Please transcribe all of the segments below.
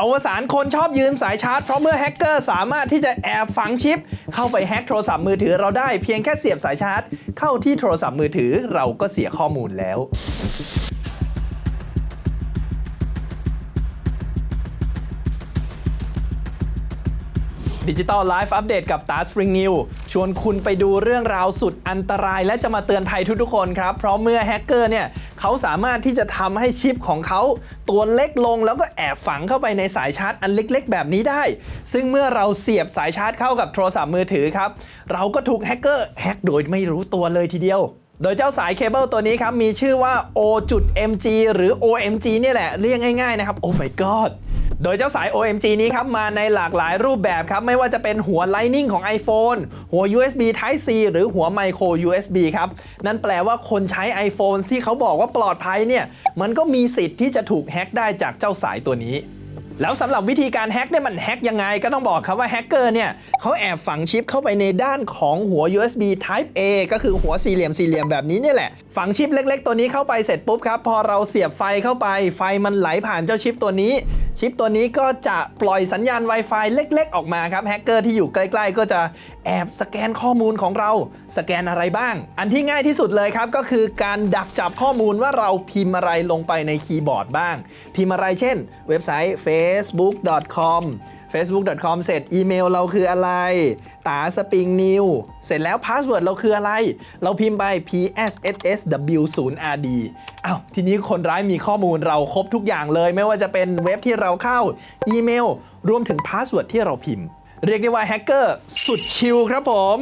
อวสานคนชอบยืนสายชาร์จ เพราะเมื่อแฮกเกอร์สามารถที่จะแอบฝังชิป เข้าไปแฮกโทรศัพท์มือถือเราได้เพียงแค่เสียบสายชาร์จ เข้าที่โทรศัพท์มือถือเราก็เสียข้อมูลแล้ว ดิจิตอลไลฟ์อัปเดตกับตาสปริงนิวชวนคุณไปดูเรื่องราวสุดอันตราย และจะมาเตือนภัยทุกๆคนครับ เพราะเมื่อแฮกเกอร์เนี่ยเขาสามารถที่จะทำให้ชิปของเขาตัวเล็กลง แล้วก็แอบฝังเข้าไปในสายชาร์จอันเล็กๆ แบบนี้ได้ ซึ่งเมื่อเราเสียบสายชาร์จเข้ากับโทรศัพท์มือถือครับ เราก็ถูกแฮกเกอร์แฮกโดยไม่รู้ตัวเลยทีเดียวโดยเจ้าสายเคเบิลตัวนี้ครับ มีชื่อว่า O.MG หรือ OMG เนี่ยแหละ เรียกง่ายๆนะครับ Oh my god โดยเจ้าสาย OMG นี้ครับมาในหลากหลายรูปแบบครับ ไม่ว่าจะเป็นหัว Lightning ของ iPhone หัว USB Type C หรือหัว Micro USB ครับ นั่นแปลว่าคนใช้ iPhone ที่เขาบอกว่าปลอดภัยเนี่ย มันก็มีสิทธิ์ที่จะถูกแฮ็กได้จากเจ้าสายตัวนี้แล้วสำหรับวิธีการแฮ็กเนี่ยมันแฮ็กยังไงก็ต้องบอกครับว่าแฮกเกอร์เนี่ยเขาแอบฝังชิปเข้าไปในด้านของหัว USB Type A ก็คือหัวสี่เหลี่ยมสี่เหลี่ยมแบบนี้เนี่ยแหละ ฝังชิปเล็ก ๆ ตัวนี้เข้าไปเสร็จปุ๊บครับ พอเราเสียบไฟเข้าไปไฟมันไหลผ่านเจ้าชิปตัวนี้ ชิปตัวนี้ก็จะปล่อยสัญญาณ Wi-Fi เล็ก ๆ ออกมาครับแฮกเกอร์ที่อยู่ใกล้ ๆ ก็จะแอบสแกนข้อมูลของเรา สแกนอะไรบ้าง อันที่ง่ายที่สุดเลยครับ ก็คือการดักจับข้อมูลว่าเราพิมพ์อะไรลงไปในคีย์บอร์ดบ้าง พิมพ์อะไรเช่น เว็บไซต์ facebook.com facebook.com เสร็จอีเมลเราคืออะไรตาสปริงนิวเสร็จแล้วพาสเวิร์ดเราคืออะไร เราพิมพ์ไป pssw0rd อ้าวทีนี้คนร้ายมีข้อมูลเราครบทุกอย่างเลย ไม่ว่าจะเป็นเว็บที่เราเข้า อีเมล รวมถึงพาสเวิร์ดที่เราพิมพ์ เรียกได้ว่าแฮกเกอร์สุดชิลครับผม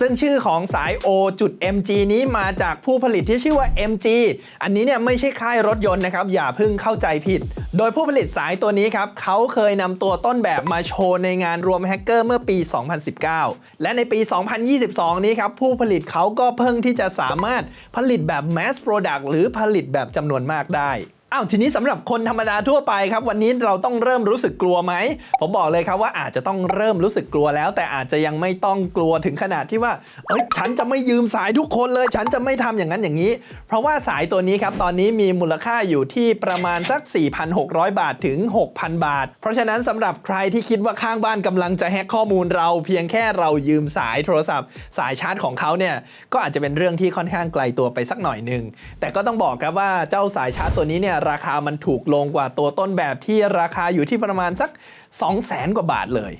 ซึ่งชื่อของสาย O.MG นี้มาจากผู้ผลิตที่ชื่อว่า MG อันนี้เนี่ยไม่ใช่ค่ายรถยนต์นะครับ อย่าเพิ่งเข้าใจผิด โดยผู้ผลิตสายตัวนี้ครับเขาเคยนำตัวต้นแบบมาโชว์ในงานรวมแฮกเกอร์เมื่อปี 2019 และในปี 2022 นี้ครับผู้ผลิตเขาก็เพิ่งที่จะสามารถผลิตแบบ mass product หรือผลิตแบบจำนวนมากได้ อ้าวทีนี้สำหรับคนธรรมดาทั่วไปครับวันนี้เราต้องเริ่มรู้สึกกลัวไหมผมบอกเลยครับว่าอาจจะต้องเริ่มรู้สึกกลัวแล้ว แต่อาจจะยังไม่ต้องกลัวถึงขนาดที่ว่าเอ้ยฉันจะไม่ยืมสายทุกคนเลย ฉันจะไม่ทำอย่างนั้นอย่างนี้ เพราะว่าสายตัวนี้ครับตอนนี้มีมูลค่าอยู่ที่ประมาณสัก 4,600 บาทถึง 6,000 บาท เพราะฉะนั้นสำหรับใครที่คิดว่าข้างบ้านกำลังจะแฮกข้อมูลเรา เพียงแค่เรายืมสายโทรศัพท์ สายชาร์จของเขาเนี่ยก็อาจจะเป็นเรื่องที่ค่อนข้างไกลตัวไปสักหน่อยหนึ่งแต่ก็ต้องบอกครับว่าเจ้าสายชาร์จตัวนี้เนี่ยราคามันถูกลงกว่าตัวต้นแบบที่ราคาอยู่ที่ประมาณสัก 2 0 0แสนกว่าบาทเลย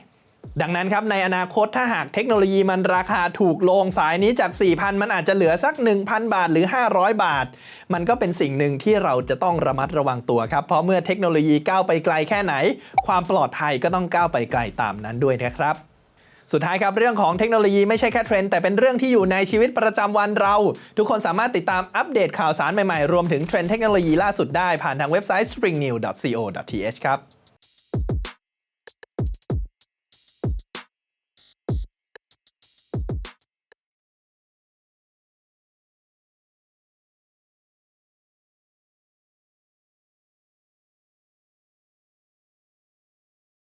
ดังนั้นครับในอนาคตถ้าหากเทคโนโลยีมันราคาถูกลงสายนี้จาก 4,000 มันอาจจะเหลือสัก 1,000 บาทหรือ 500 บาท มันก็เป็นสิ่งหนึ่งที่เราจะต้องระมัดระวังตัวครับ เพราะเมื่อเทคโนโลยีก้าวไปไกลแค่ไหน ความปลอดภัยก็ต้องก้าวไปไกลตามนั้นด้วยนะครับ สุดท้ายครับเรื่องของเทคโนโลยีไม่ใช่แค่เทรนด์แต่เป็นเรื่องที่อยู่ในชีวิตประจำวันเรา ทุกคนสามารถติดตามอัปเดตข่าวสารใหม่ๆ รวมถึงเทรนด์เทคโนโลยีล่าสุดได้ผ่านทางเว็บไซต์ springnew.co.th ครับ